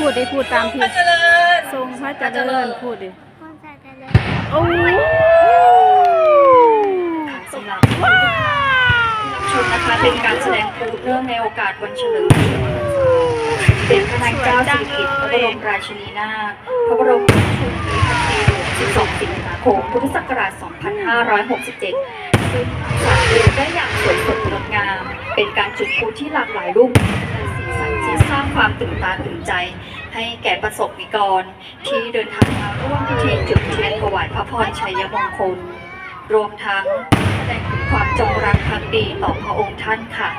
พระเจริญพูดได้พูดตามที่ทรงพระเจริญพูดดิคนใส่แต่เลยโอ้ยสำหรับชมนะคะเป็นการแสดงพลุเนื่องในโอกาสวันเฉลิมพระชนมพรรษาสมเด็จพระนางเจ้าสิริกิติ์พระบรมราชินีนาถพระบรมราชชนนีพันปีหลวง12 สิงหาคม พุทธศักราช 2567 ซึ่งสาดเรือได้อย่างสวยสดงดงาม เป็นการจุดพลุที่หลากหลายรูปและสีสัน ที่สร้างความตื่นตาตื่นใจ ให้แก่ประสบนิกร ที่เดินทางมาร่วมพิธีจุดเทียนถวายพระพรชัยมงคล รวมทั้งแสดงถึงความจงรักภักดีต่อพระองค์ท่านค่ะ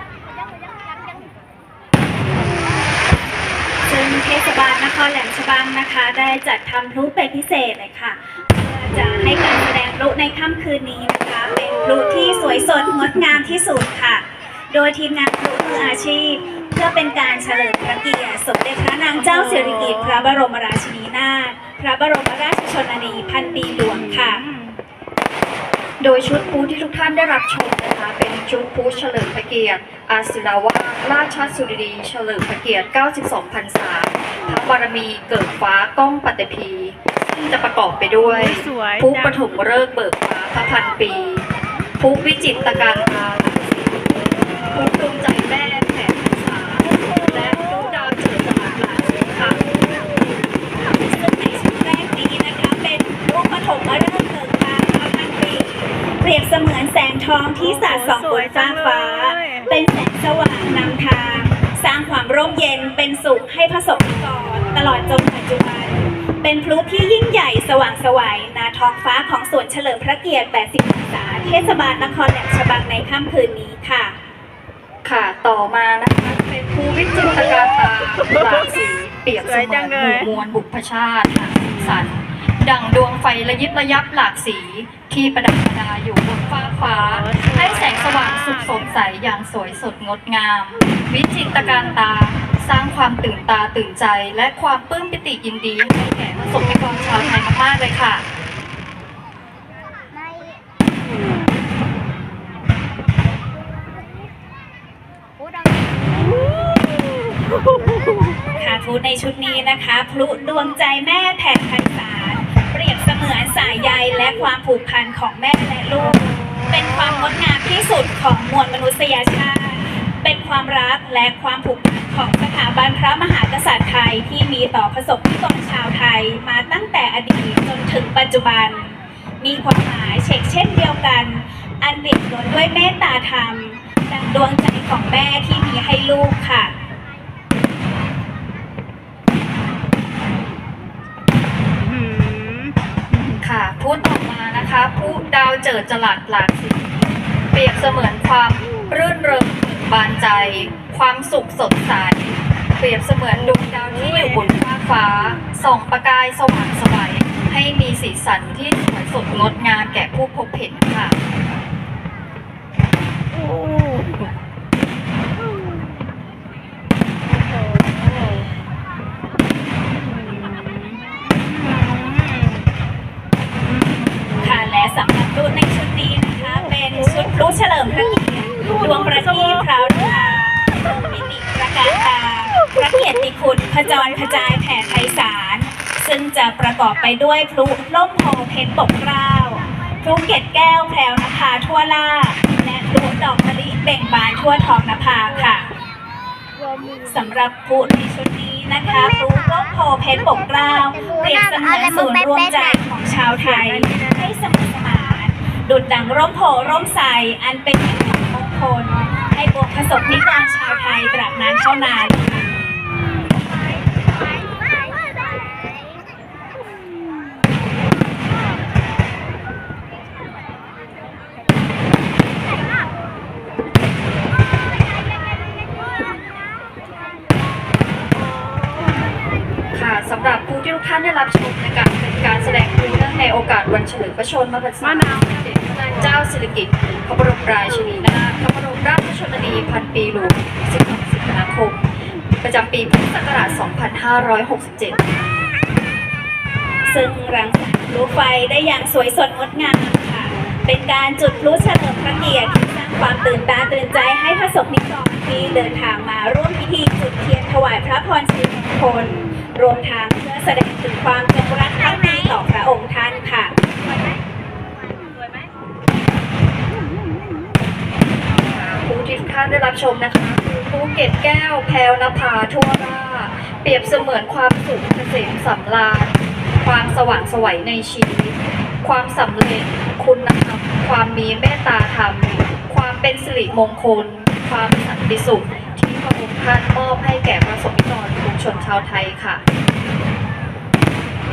ซึ่งเทศบาลนครแหลมฉบังนะคะ ได้จัดทำพลุเป็นพิเศษเลยค่ะเพื่อจะให้การแสดงพลุในค่ำคืนนี้นะคะ เป็นพลุที่สวยสดงดงามที่สุดค่ะ โดยทีมงานพลุมืออาชีพ พื่อเป็นการเฉลิมพระเกียรติสมเด็จพระนางเจ้าสิริกิติ์พระบรมราชินีนาถพระบรมราชชนนีพันปีหลวงค่ะ โดยชุดพลุที่ทุกท่านได้รับชมนะคะเป็นชุดพลุเฉลิมพระเกียรติอาศิลาวาสราชสุริดีเฉลิมพระเกียรติ 92พรรษาพระบารมีเกิดฟ้าก้องปัตตภีซึ่งจะประกอบไปด้วยสวยพลุปจังฐมฤกษ์เบิกฟ้าพระพันปีพลุวิจิตรการตาพลุดวงใจแม่แผ่พรรษาและพลุดาวเจิดจรัสราศีค่ะ ซึ่งในชุดแรกนี้นะคะเป็นรูปปฐมฤกษ์เบิกบานพระพันปีเปรียบเสมือนแสงทองที่สาดส่องบน ฟ้ากฟ้า เป็นแสงสว่างนำทาง สร้างความร่มเย็นเป็นสุขให้พระสงฆ์นิกรตลอดจนปัจจุบัน เป็นพลุที่ยิ่งใหญ่สว่างไสวัยนาท้องฟ้าของสวนเฉลิมพระเกียรติ 80พรรษาเทศบาลนครแหลมฉบังในค่ำคืนนี้ค่ะ ค่ะต่อมานะคะเป็นภูวิจิตรการตาหลากสีเปรียบเสมือนหมู่มวลบุพชาติค่ะสีสัน ดังดวงไฟระยิบระยับหลากสีที่ประดับประดาอยู่บนฟ้ากฟ้า ให้แสงสว่างสุขสดใสอย่างสวยสดงดงาม วิจิตรการตาสร้างความตื่นตาตื่นใจ และความปลื้มปิติยินดีให้แก่ประสบนิกรชาวไทยมากๆเลยค่ะไม่พูดดังค่ะพลุในชุดนี้นะคะ พลุดวงใจแม่แผ่นพันษา สายใยและความผูกพันของแม่และลูก เป็นความงดงามที่สุดของมวลมนุษยชาติ เป็นความรักและความผูกพันของสถาบันพระมหากษัตริย์ไทยที่มีต่อประสบนิกรชาวไทยมาตั้งแต่อดีตจนถึงปัจจุบัน มีความหมายเชกเช่นเดียวกัน อันเปี่ยมล้นด้วยเมตตาธรรมดังดวงใจของแม่ที่มีให้ลูกค่ะ นะคะ ผู้ดาวเจิดจลัดหลากสีเปรียบเสมือนความรื่นเริงบานใจ ความสุขสดใส เปรียบเสมือนดวงดาวที่อยู่บนฟ้าฟ้า ส่องประกายสว่างสวยให้มีสีสันที่สวยสดงดงามแก่ผู้พบเห็นค่ะค่ะ ดวงประทีปพราวดาวมิติประการตาพระเกียรติคุณพจรกระจายแผ่ไพศาลซึ่งจะประกอบไปด้วยพลุล่มโพเพชรปกเกล้าพลุเกล็ดแก้วแพรวนภาทั่วล่า และพลุดอกมะลิเบ่งบานทั่วท้องนภาค่ะสำหรับพลุในชุดนี้นะคะพลุร่มโพเพชรปกเกล้าเปรียบเสมือนศูนย์รวมใจของชาวไทยให้สมัครสมานดุดดังร่มโพร่มใสอันเป็น คลให้บวกผสมนิกรชาวไทยตราบนานเท่านานค่ะสำหรับผู้ที่ทุกท่านได้รับชมในการเป็นการแสดงพลุเนื่องในโอกาสวันเฉลิมพระชนมพรรษามเด็จพระนางเจ้าสิริกิติ์พระบรมราชินีนาถพระบรมราชชนนีพันปีหลวง12สิงหาคม ประจำปีพุทธศักราช 2567 ซึ่งรังสรรค์พลุไฟได้อย่างสวยสดงดงามค่ะ เป็นการจุดพลุเฉลิมพระเกียรติที่สร้างความตื่นตาตื่นใจให้พระสงฆ์นิกรที่เดินทางมาร่วมพิธีจุดเทียนถวายพระพรชัยมงคลรวมทั้งเพื่อแสดงถึงความจงรักภักดีต่อพระองค์ท่านค่ะ ผู้ ท่านได้รับชมนะคะคือภูเก็ตแก้วแพรวนภาทั่วราเปรียบเสมือนความสุขเกษมสำราญความสว่างสวัยในชีวิต ความสำเร็จคุณธรรมความมีเมตตาธรรม ความเป็นสิริมงคล ความสันติสุข ที่พระองค์ท่านมอบให้แก่ประสบนิกรปวงชนชาวไทยค่ะ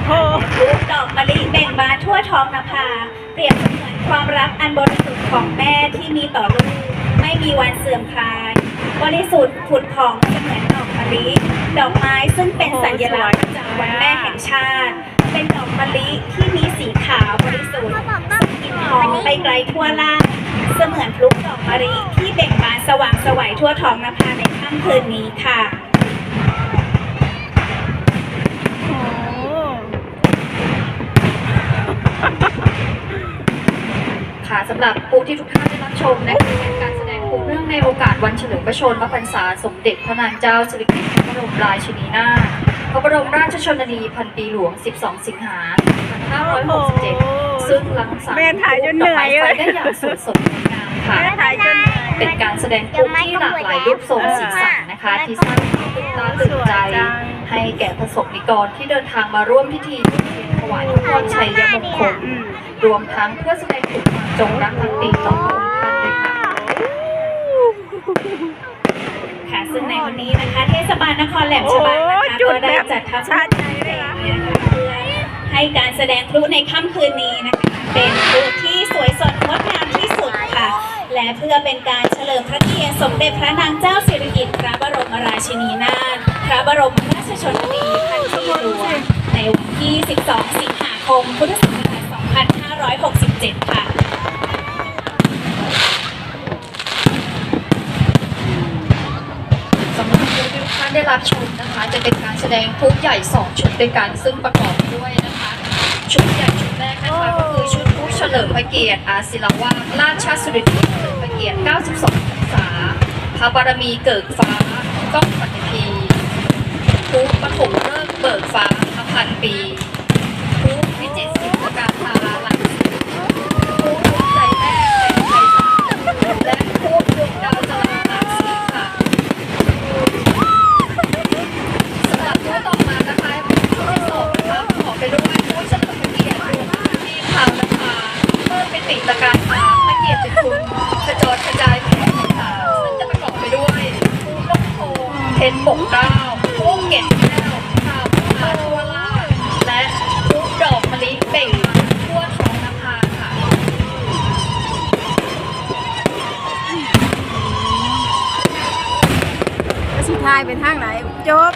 รูปดอกมะลิเบ่งบานทั่วท้องนภา เปรียบเสมือนความรักอันบริสุทธิ์ของแม่ที่มีต่อลูก วันเสื่อมคลายบริสุทธิ์ผุดผ่องเสมือนดอกมะลิ ดอกไม้ซึ่งเป็นสัญลักษณ์ประจำวันแม่แห่งชาติ เป็นดอกมะลิที่มีสีขาวบริสุทธิ์กลิ่นหอมไปไกลทั่วล่างเสมือนพลุดอกมะลิที่เบ่งบานสว่างสวัยทั่วท้องนภาในค่ำคืนนี้ค่ะค่ะสำหรับผู้ที่ทุกท่านได้รับชมนะคะเป็นการแสดง เนื่องในโอกาสวันเฉลิมพระชนมพรรษาสมเด็จพระนางเจ้าสิริกิติ์พระบรมราชินีนาถพระบรมราชชนนีพันปีหลวง 12 สิงหา2567 ซึ่งหลังสรรค์แม่ถ่ายจนเหนื่อยดกไม้ไฟเลยได้อย่างสวยสดงดงามค่ะ ถ่ายจนเป็นการแสดงพลุที่หลากหลายรูปทรงสีสันนะคะ ที่สร้างความตื่นตาตื่นใจ ให้แก่ประสบนิกรที่เดินทางมาร่วมพิธีจุดเทียนถวายพระพรชัยมงคลรวมทั้งเพื่อแสดงถึงความจงรักภักดีต่อพระองค์ท่านด้วยค่ะ ค่ะซึ่งในวันนี้นะคะเทศบาลนครแหลมฉบังนะคะโอ้จุดก็ได้แบบจัดทำชาติใจเลยนะนะคะเพื่อให้การแสดงพลุในค่ำคืนนี้นะคะเป็นพลุที่สวยสดงดงามที่สุดค่ะ และเพื่อเป็นการเฉลิมพระเกียรติสมเด็จพระนางเจ้าสิริกิติ์พระบรมราชินีนาถพระบรมราชชนนีพันปีหลวงในวันที่ 12 สิงหาคม พุทธศักราช 2567 ค่ะ สำหรับผู้ที่ทุกท่านได้ รับชมนะคะจะเป็นการแสดงพลุใหญ่2ชุดด้วยกันซึ่งประกอบด้วยนะคะชุดใหญ่ชุดแรกนะคะก็คือชุดพลุเฉลิมพระเกียรติอาศิลวาสราชสุริกิติ์เฉลิมพระเกียรติ 92พรรษาพระบารมีเกิดฟ้าก้องปฏิพีพลุปฐมฤกษ์เบิกฟ้าพันปีพลุวิจิตรศิลปการทาหลัง เพชรปกเกล้าพุ่งเก็ดแก้วข่าวมาทัวลาและทุกดอกมะลิเบ่งทั่วท้องนภาค่ะ สิท้ายเป็นห้างไหนจบ